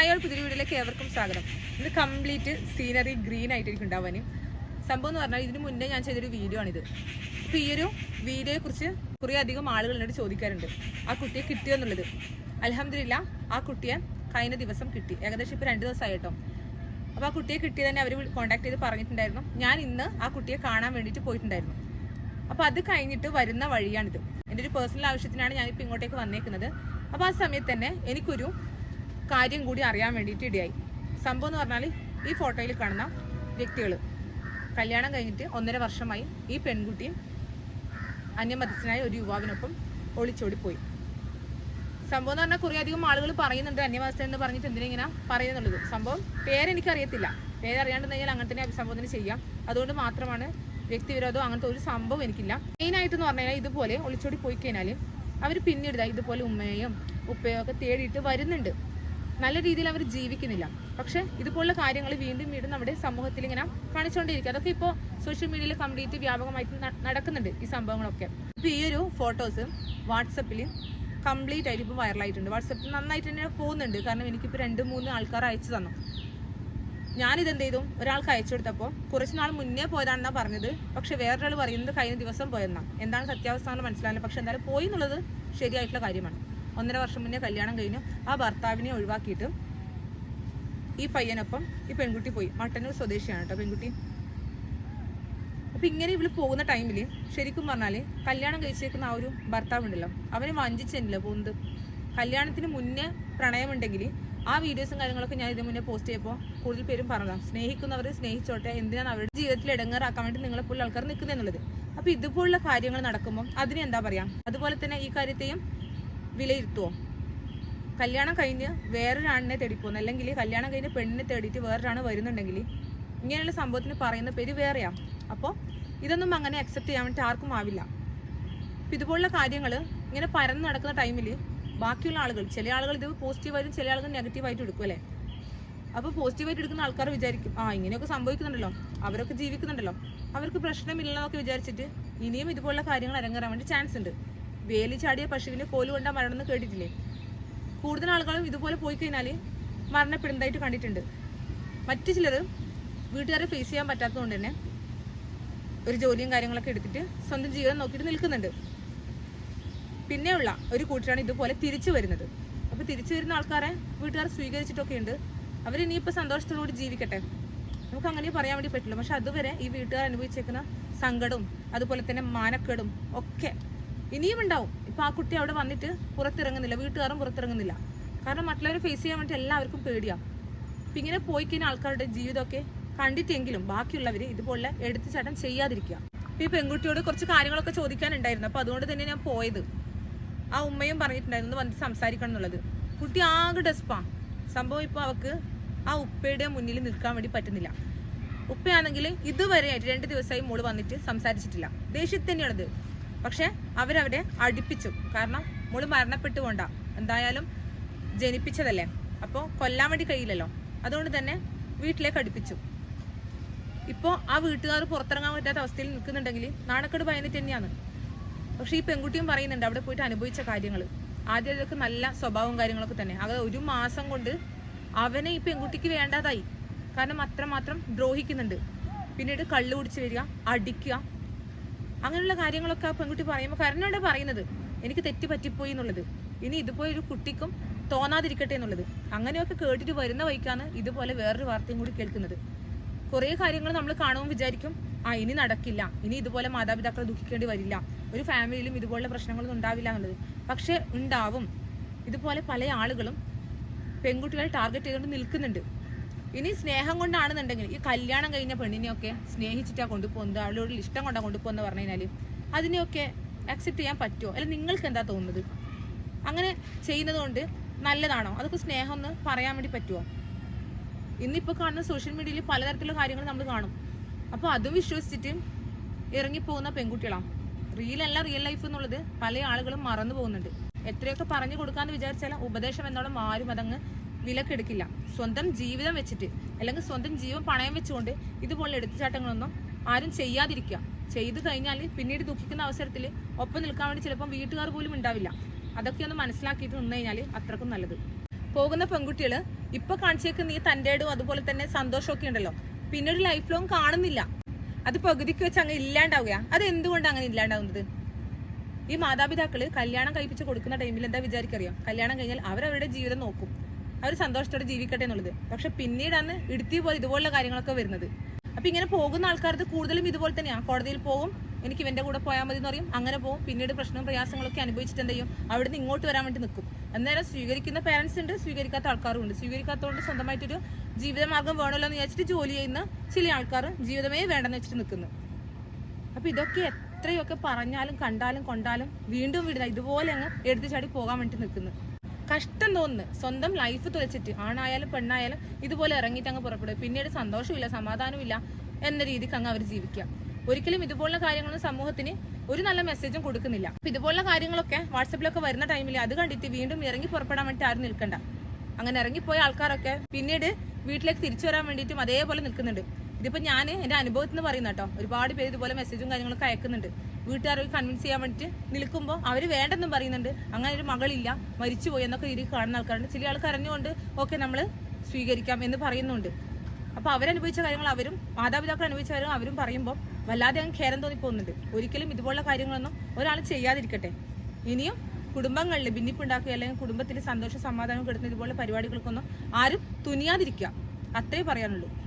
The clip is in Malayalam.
ഹായ് പുതിയ വീഡിയോയിലേക്ക് ഏവർക്കും സ്വാഗതം. ഇത് കംപ്ലീറ്റ് സീനറി ഗ്രീൻ ആയിട്ടായിരിക്കും ഉണ്ടാവാനും. സംഭവം എന്ന് പറഞ്ഞാൽ ഇതിന് മുന്നേ ഞാൻ ചെയ്തൊരു വീഡിയോ ആണിത്. അപ്പോൾ ഈ ഒരു വീഡിയോയെ കുറിച്ച് കുറേ അധികം ആളുകൾ എന്നോട് ചോദിക്കാറുണ്ട്. ആ കുട്ടിയെ കിട്ടിയോ എന്നുള്ളത്. അലഹമില്ല ആ കുട്ടിയെ കഴിഞ്ഞ ദിവസം കിട്ടി. ഏകദേശം ഇപ്പോൾ രണ്ട് ദിവസമായി കേട്ടോ. അപ്പോൾ ആ കുട്ടിയെ കിട്ടിയ തന്നെ അവർ കോൺടാക്ട് ചെയ്ത് പറഞ്ഞിട്ടുണ്ടായിരുന്നു. ഞാൻ ഇന്ന് ആ കുട്ടിയെ കാണാൻ വേണ്ടിയിട്ട് പോയിട്ടുണ്ടായിരുന്നു. അപ്പോൾ അത് കഴിഞ്ഞിട്ട് വരുന്ന വഴിയാണിത്. എന്റെ ഒരു പേഴ്സണൽ ആവശ്യത്തിനാണ് ഞാനിപ്പോൾ ഇങ്ങോട്ടേക്ക് വന്നേക്കുന്നത്. അപ്പോൾ ആ സമയത്ത് തന്നെ എനിക്കൊരു കാര്യം കൂടി അറിയാൻ വേണ്ടിയിട്ട് ഇടയായി. സംഭവം എന്ന് പറഞ്ഞാൽ ഈ ഫോട്ടോയിൽ കാണുന്ന വ്യക്തികൾ കല്യാണം കഴിഞ്ഞിട്ട് ഒന്നര വർഷമായി ഈ പെൺകുട്ടിയും അന്യമതസ്ഥനായ ഒരു യുവാവിനൊപ്പം ഒളിച്ചോടി പോയി സംഭവം എന്ന് പറഞ്ഞാൽ കുറേ അധികം ആളുകൾ പറയുന്നുണ്ട് അന്യമതസ്ഥ എന്ന് പറഞ്ഞിട്ട് എന്തിനാ പറയുന്നുള്ളത്? സംഭവം പേരെനിക്കറിയത്തില്ല. പേരറിയാണ്ട് കഴിഞ്ഞാൽ അങ്ങനെ തന്നെ അഭിസംബോധന ചെയ്യാം. അതുകൊണ്ട് മാത്രമാണ് വ്യക്തിവിരോധം അങ്ങനത്തെ ഒരു സംഭവം എനിക്കില്ല. മെയിനായിട്ട് എന്ന് പറഞ്ഞാൽ ഇതുപോലെ ഒളിച്ചോടി പോയി കഴിഞ്ഞാൽ അവർ പിന്നീട് ഇതുപോലെ ഉമ്മയെയും ഉപ്പയും ഒക്കെ തേടിയിട്ട് വരുന്നുണ്ട്. നല്ല രീതിയിൽ അവർ ജീവിക്കുന്നില്ല. പക്ഷെ ഇതുപോലുള്ള കാര്യങ്ങൾ വീണ്ടും വീണ്ടും നമ്മുടെ സമൂഹത്തിൽ ഇങ്ങനെ കാണിച്ചുകൊണ്ടിരിക്കുക അതൊക്കെ ഇപ്പോൾ സോഷ്യൽ മീഡിയയിൽ കംപ്ലീറ്റ് വ്യാപകമായിട്ട് നടക്കുന്നുണ്ട് ഈ സംഭവങ്ങളൊക്കെ. ഇപ്പോൾ ഈ ഒരു ഫോട്ടോസ് വാട്സപ്പിൽ കംപ്ലീറ്റ് ആയിട്ട് ഇപ്പോൾ വൈറലായിട്ടുണ്ട് വാട്സപ്പിൽ നന്നായിട്ട് തന്നെ പോകുന്നുണ്ട്. കാരണം എനിക്കിപ്പോൾ രണ്ട് മൂന്ന് ആൾക്കാർ അയച്ചു തന്നു. ഞാനിത് എന്ത് ചെയ്തു? ഒരാൾക്ക് അയച്ചു കൊടുത്തപ്പോൾ കുറച്ച് നാൾ മുന്നേ പോയതാണെന്നാണ് പറഞ്ഞത്. പക്ഷെ വേറൊരാൾ പറയുന്നത് കഴിഞ്ഞ ദിവസം പോയെന്നാണ് എന്താണ് സത്യാവസ്ഥ എന്ന് മനസ്സിലാവില്ല പക്ഷെ എന്തായാലും പോയി എന്നുള്ളത് ശരിയായിട്ടുള്ള കാര്യമാണ്. ഒന്നര വർഷം മുന്നേ കല്യാണം കഴിഞ്ഞു. ആ ഭർത്താവിനെ ഒഴിവാക്കിയിട്ട് ഈ പയ്യനൊപ്പം ഈ പെൺകുട്ടി പോയി. മട്ടന്നൂർ സ്വദേശിയാണ് കേട്ടോ പെൺകുട്ടി. അപ്പൊ ഇങ്ങനെ ഇവൾ പോകുന്ന ടൈമിൽ ശരിക്കും പറഞ്ഞാൽ കല്യാണം കഴിച്ചേക്കുന്ന ആ ഒരു ഭർത്താവ് ഉണ്ടല്ലോ അവനെ വഞ്ചിച്ചെന്നില്ല പോകുന്നത്? കല്യാണത്തിന് മുന്നേ പ്രണയമുണ്ടെങ്കിൽ ആ വീഡിയോസും കാര്യങ്ങളൊക്കെ ഞാൻ ഇതിന് മുന്നേ പോസ്റ്റ് ചെയ്യപ്പോൾ കൂടുതൽ പേരും പറഞ്ഞതാണ് സ്നേഹിക്കുന്നവർ സ്നേഹിച്ചോട്ടെ എന്തിനാണ് അവരുടെ ജീവിതത്തിൽ ഇടങ്ങേറാക്കാൻ വേണ്ടി നിങ്ങളെപ്പോലുള്ള ആൾക്കാർ നിൽക്കുന്നത് എന്നുള്ളത്. അപ്പൊ ഇതുപോലുള്ള കാര്യങ്ങൾ നടക്കുമ്പോൾ അതിനെന്താ പറയാ? അതുപോലെ തന്നെ ഈ കാര്യത്തെയും വിലയിരുത്തുവോ? കല്യാണം കഴിഞ്ഞ് വേറൊരാണിനെ തേടിപ്പോകുന്നു അല്ലെങ്കിൽ കല്യാണം കഴിഞ്ഞ് പെണ്ണിനെ തേടിയിട്ട് വേറൊരാണ് വരുന്നുണ്ടെങ്കിൽ ഇങ്ങനെയുള്ള സംഭവത്തിന് പറയുന്ന പേര് വേറെയാ. അപ്പോൾ ഇതൊന്നും അങ്ങനെ അക്സെപ്റ്റ് ചെയ്യാൻ വേണ്ടി ആർക്കും ആവില്ല. അപ്പം ഇതുപോലുള്ള കാര്യങ്ങൾ ഇങ്ങനെ പരന്ന് നടക്കുന്ന ടൈമിൽ ബാക്കിയുള്ള ആളുകൾ ചില ആളുകൾ ഇത് പോസിറ്റീവായിട്ടും ചില ആളുകൾ നെഗറ്റീവായിട്ട് എടുക്കും അല്ലേ? അപ്പോൾ പോസിറ്റീവായിട്ട് എടുക്കുന്ന ആൾക്കാർ വിചാരിക്കും ആ ഇങ്ങനെയൊക്കെ സംഭവിക്കുന്നുണ്ടല്ലോ. അവരൊക്കെ ജീവിക്കുന്നുണ്ടല്ലോ. അവർക്ക് പ്രശ്നമില്ലെന്നൊക്കെ വിചാരിച്ചിട്ട് ഇനിയും ഇതുപോലുള്ള കാര്യങ്ങൾ അരങ്ങേറാൻ വേണ്ടി ചാൻസ് ഉണ്ട്. വേലി ചാടിയ പശുവിന് കോൽ കൊണ്ടാ മരണം എന്ന് കേട്ടിട്ടില്ലേ? കൂടുതൽ ആളുകളും ഇതുപോലെ പോയി കഴിഞ്ഞാൽ മരണപ്പെടുന്നതായിട്ട് കണ്ടിട്ടുണ്ട്. മറ്റു ചിലർ വീട്ടുകാരെ ഫേസ് ചെയ്യാൻ പറ്റാത്തതുകൊണ്ട് തന്നെ ഒരു ജോലിയും കാര്യങ്ങളൊക്കെ എടുത്തിട്ട് സ്വന്തം ജീവിതം നോക്കിയിട്ട് നിൽക്കുന്നുണ്ട്. പിന്നെയുള്ള ഒരു കൂട്ടരാണ് ഇതുപോലെ തിരിച്ചു വരുന്നത്. അപ്പോൾ തിരിച്ചു വരുന്ന ആൾക്കാരെ വീട്ടുകാർ സ്വീകരിച്ചിട്ടൊക്കെ ഉണ്ട് അവരിനിയിപ്പോൾ സന്തോഷത്തോടുകൂടി ജീവിക്കട്ടെ. നമുക്ക് അങ്ങനെ പറയാൻ വേണ്ടി പറ്റില്ല. പക്ഷെ അതുവരെ ഈ വീട്ടുകാർ അനുഭവിച്ചേക്കുന്ന സങ്കടവും അതുപോലെ തന്നെ മാനക്കേടും ഒക്കെ ഇനിയും ഉണ്ടാവും. ഇപ്പൊ ആ കുട്ടി അവിടെ വന്നിട്ട് പുറത്തിറങ്ങുന്നില്ല വീട്ടുകാരും പുറത്തിറങ്ങുന്നില്ല. കാരണം മറ്റുള്ളവരെ ഫേസ് ചെയ്യാൻ വേണ്ടി എല്ലാവർക്കും പേടിയാണ് അപ്പൊ ഇങ്ങനെ പോയി കഴിഞ്ഞാൽ ആൾക്കാരുടെ ജീവിതമൊക്കെ കണ്ടിട്ടെങ്കിലും ബാക്കിയുള്ളവര് ഇതുപോലെ എടുത്തുചാട്ടം ചെയ്യാതിരിക്കുക. ഇപ്പൊ ഈ പെൺകുട്ടിയോട് കുറച്ച് കാര്യങ്ങളൊക്കെ ചോദിക്കാനുണ്ടായിരുന്നു. അപ്പൊ അതുകൊണ്ട് തന്നെ ഞാൻ പോയത്. ആ ഉമ്മയും പറഞ്ഞിട്ടുണ്ടായിരുന്നു വന്ന് സംസാരിക്കണം എന്നുള്ളത്. കുട്ടി ആകെ ഡെസ്പാ. സംഭവം ഇപ്പൊ അവക്ക് ആ ഉപ്പയുടെ മുന്നിൽ നിൽക്കാൻ വേണ്ടി പറ്റുന്നില്ല. ഉപ്പയാണെങ്കിൽ ഇതുവരെ ആയിട്ട് രണ്ട് ദിവസമായി മോൾ വന്നിട്ട് സംസാരിച്ചിട്ടില്ല. ദേഷ്യത്തിൽ തന്നെയാണത് പക്ഷെ അവരവരെ അടുപ്പിച്ചു. കാരണം മോൾ മരണപ്പെട്ടു കൊണ്ടാ. എന്തായാലും ജനിപ്പിച്ചതല്ലേ. അപ്പോൾ കൊല്ലാൻ വേണ്ടി കഴിയില്ലല്ലോ. അതുകൊണ്ട് തന്നെ വീട്ടിലേക്ക് അടുപ്പിച്ചു. ഇപ്പോൾ ആ വീട്ടുകാർ പുറത്തിറങ്ങാൻ പറ്റാത്ത അവസ്ഥയിൽ നിൽക്കുന്നുണ്ടെങ്കിൽ നാണക്കേട് ഭയന്നിട്ട് തന്നെയാണ്. പക്ഷെ ഈ പെൺകുട്ടിയും പറയുന്നുണ്ട് അവിടെ പോയിട്ട് അനുഭവിച്ച കാര്യങ്ങൾ ആദ്യം ഇതൊക്കെ നല്ല സ്വഭാവവും കാര്യങ്ങളൊക്കെ തന്നെ. അത് ഒരു മാസം കൊണ്ട് അവനെ ഈ പെൺകുട്ടിക്ക് വേണ്ടാതായി. കാരണം അത്രമാത്രം ദ്രോഹിക്കുന്നുണ്ട്. പിന്നീട് കള്ളു കുടിച്ച് വരിക അടിക്കുക അങ്ങനെയുള്ള കാര്യങ്ങളൊക്കെ ആ പെൺകുട്ടി പറയുമ്പോൾ കരഞ്ഞോടെ പറയുന്നത്. എനിക്ക് തെറ്റ് പറ്റിപ്പോയി എന്നുള്ളത്. ഇനി ഇതുപോലെ ഒരു കുട്ടിക്കും തോന്നാതിരിക്കട്ടെ എന്നുള്ളത്. അങ്ങനെയൊക്കെ കേട്ടിട്ട് വരുന്ന വഴിക്കാണ് ഇതുപോലെ വേറൊരു വാർത്തയും കൂടി കേൾക്കുന്നത്. കുറേ കാര്യങ്ങൾ നമ്മൾ കാണുമ്പോൾ വിചാരിക്കും ആ ഇനി നടക്കില്ല. ഇനി ഇതുപോലെ മാതാപിതാക്കളെ ദുഃഖിക്കേണ്ടി വരില്ല. ഒരു ഫാമിലിയിലും ഇതുപോലുള്ള പ്രശ്നങ്ങളൊന്നും ഉണ്ടാവില്ല എന്നുള്ളത്. പക്ഷെ ഉണ്ടാവും. ഇതുപോലെ പല ആളുകളും പെൺകുട്ടികളെ ടാർഗറ്റ് ചെയ്തുകൊണ്ട് നിൽക്കുന്നുണ്ട്. ഇനി സ്നേഹം കൊണ്ടാണെന്നുണ്ടെങ്കിൽ ഈ കല്യാണം കഴിഞ്ഞ പെണ്ണിനെയൊക്കെ സ്നേഹിച്ചിട്ടാ കൊണ്ടുപോകുന്നത് അവളോട് ഇഷ്ടം കൊണ്ടാ കൊണ്ടുപോകുന്നത് പറഞ്ഞു കഴിഞ്ഞാൽ അതിനെയൊക്കെ അക്സെപ്റ്റ് ചെയ്യാൻ പറ്റുമോ? അല്ല നിങ്ങൾക്ക് എന്താ തോന്നുന്നത്? അങ്ങനെ ചെയ്യുന്നത് കൊണ്ട് നല്ലതാണോ? അതൊക്കെ സ്നേഹം ഒന്ന് പറയാൻ വേണ്ടി പറ്റുമോ? ഇന്നിപ്പോൾ കാണുന്ന സോഷ്യൽ മീഡിയയിൽ പലതരത്തിലുള്ള കാര്യങ്ങൾ നമ്മൾ കാണും. അപ്പോൾ അതും വിശ്വസിച്ചിട്ട് ഇറങ്ങിപ്പോകുന്ന പെൺകുട്ടികളാണ് റിയൽ അല്ല റിയൽ ലൈഫ് എന്നുള്ളത് പല ആളുകളും മറന്നു പോകുന്നുണ്ട്. എത്രയൊക്കെ പറഞ്ഞു കൊടുക്കാന്ന് വിചാരിച്ചാൽ ഉപദേശം എന്നോളം ആരും അതങ്ങ് വിലക്കെടുക്കില്ല സ്വന്തം ജീവിതം വെച്ചിട്ട് അല്ലെങ്കിൽ സ്വന്തം ജീവൻ പണയം വെച്ചുകൊണ്ട് ഇതുപോലുള്ള എടുത്തുചാട്ടങ്ങളൊന്നും ആരും ചെയ്യാതിരിക്കുക. ചെയ്തു കഴിഞ്ഞാൽ പിന്നീട് ദുഃഖിക്കുന്ന അവസരത്തിൽ ഒപ്പം നിൽക്കാൻ വേണ്ടി ചിലപ്പം വീട്ടുകാർ പോലും ഉണ്ടാവില്ല. അതൊക്കെ ഒന്ന് മനസ്സിലാക്കിയിട്ട് നിന്ന് കഴിഞ്ഞാൽ അത്രക്കും നല്ലത്. പോകുന്ന പെൺകുട്ടികൾ ഇപ്പൊ കാണിച്ചേക്ക് നീ തന്റെടും അതുപോലെ തന്നെ സന്തോഷമൊക്കെ ഉണ്ടല്ലോ. പിന്നീട് ലൈഫ് ലോങ് കാണുന്നില്ല. അത് പകുതിക്ക് വെച്ച് അങ്ങ് ഇല്ലാണ്ടാവുക അത് എന്തുകൊണ്ട് അങ്ങനെ ഇല്ലാണ്ടാവുന്നത്? ഈ മാതാപിതാക്കൾ കല്യാണം കഴിപ്പിച്ച് കൊടുക്കുന്ന ടൈമിൽ എന്താ വിചാരിക്കറിയാം? കല്യാണം കഴിഞ്ഞാൽ അവരവരുടെ ജീവിതം നോക്കും. അവർ സന്തോഷത്തോടെ ജീവിക്കട്ടെ എന്നുള്ളത്. പക്ഷെ പിന്നീടാണ് ഇടുത്തി പോലെ ഇതുപോലുള്ള കാര്യങ്ങളൊക്കെ വരുന്നത്. അപ്പൊ ഇങ്ങനെ പോകുന്ന ആൾക്കാർക്ക് കൂടുതലും ഇതുപോലെ തന്നെയാണ് കോടതിയിൽ പോകും എനിക്ക് ഇവന്റെ കൂടെ പോയാൽ മതി എന്ന് പറയും. അങ്ങനെ പോകും. പിന്നീട് പ്രശ്നവും പ്രയാസങ്ങളൊക്കെ അനുഭവിച്ചിട്ട് എന്ത് ചെയ്യും? അവിടുന്ന് ഇങ്ങോട്ട് വരാൻ വേണ്ടി നിൽക്കും അന്നേരം സ്വീകരിക്കുന്ന പേരൻസ് ഉണ്ട് സ്വീകരിക്കാത്ത ആൾക്കാരും ഉണ്ട്. സ്വീകരിക്കാത്തതുകൊണ്ട് സ്വന്തമായിട്ടൊരു ജീവിതമാർഗം വേണമല്ലോ എന്ന് വിചാരിച്ചിട്ട് ജോലി ചെയ്യുന്ന ചില ആൾക്കാർ ജീവിതമേ വേണ്ടെന്ന് വെച്ചിട്ട് നിൽക്കുന്നു. അപ്പൊ ഇതൊക്കെ എത്രയൊക്കെ പറഞ്ഞാലും കണ്ടാലും കൊണ്ടാലും വീണ്ടും വീണ്ടും ഇതുപോലെ അങ്ങ് എടുത്തു ചാടി പോകാൻ വേണ്ടി നിൽക്കുന്നു. കഷ്ടം തോന്നുന്നു. സ്വന്തം ലൈഫ് തുലച്ചിട്ട് ആണായാലും പെണ്ണായാലും ഇതുപോലെ ഇറങ്ങിയിട്ട് അങ്ങ് പുറപ്പെടും. പിന്നീട് സന്തോഷമില്ല സമാധാനമില്ല എന്ന രീതിക്ക് അങ്ങ് അവർ ജീവിക്കുക. ഒരിക്കലും ഇതുപോലുള്ള കാര്യങ്ങളൊന്നും സമൂഹത്തിന് ഒരു നല്ല മെസ്സേജും കൊടുക്കുന്നില്ല. അപ്പൊ ഇതുപോലുള്ള കാര്യങ്ങളൊക്കെ വാട്സപ്പിലൊക്കെ വരുന്ന ടൈമിൽ അത് കണ്ടിട്ട് വീണ്ടും ഇറങ്ങി പുറപ്പെടാൻ വേണ്ടി ആരും നിൽക്കണ്ട. അങ്ങനെ ഇറങ്ങിപ്പോയ ആൾക്കാരൊക്കെ പിന്നീട് വീട്ടിലേക്ക് തിരിച്ചു വരാൻ വേണ്ടിയിട്ടും അതേപോലെ നിൽക്കുന്നുണ്ട്. ഇതിപ്പോ ഞാൻ എന്റെ അനുഭവത്തിൽ നിന്ന് പറയുന്ന കേട്ടോ ഒരുപാട് പേര് ഇതുപോലെ മെസ്സേജും കാര്യങ്ങളൊക്കെ അയക്കുന്നുണ്ട്. വീട്ടുകാരെ കൺവിൻസ് ചെയ്യാൻ വേണ്ടിയിട്ട് നിൽക്കുമ്പോൾ അവർ വേണ്ടെന്നും പറയുന്നുണ്ട്. അങ്ങനെ ഒരു മകളില്ല മരിച്ചുപോയി എന്നൊക്കെ രീതിയിൽ കാണുന്ന ആൾക്കാരുണ്ട്. ചില ആൾക്കാർ അറിഞ്ഞുകൊണ്ട് ഓക്കെ നമ്മൾ സ്വീകരിക്കാം എന്ന് പറയുന്നുണ്ട്. അപ്പൊ അവരനുഭവിച്ച കാര്യങ്ങൾ അവരും മാതാപിതാക്കൾ അനുഭവിച്ച കാര്യങ്ങൾ അവരും പറയുമ്പോൾ വല്ലാതെ അങ്ങ് ഖേരം തോന്നിപ്പോകുന്നുണ്ട്. ഒരിക്കലും ഇതുപോലുള്ള കാര്യങ്ങളൊന്നും ഒരാൾ ചെയ്യാതിരിക്കട്ടെ. ഇനിയും കുടുംബങ്ങളിൽ ഭിന്നിപ്പുണ്ടാക്കുക അല്ലെങ്കിൽ കുടുംബത്തിൽ സന്തോഷ സമാധാനം കെടുത്തുന്ന ഇതുപോലുള്ള പരിപാടികൾക്കൊന്നും ആരും തുനിയാതിരിക്കുക. അത്രേ പറയാനുള്ളൂ.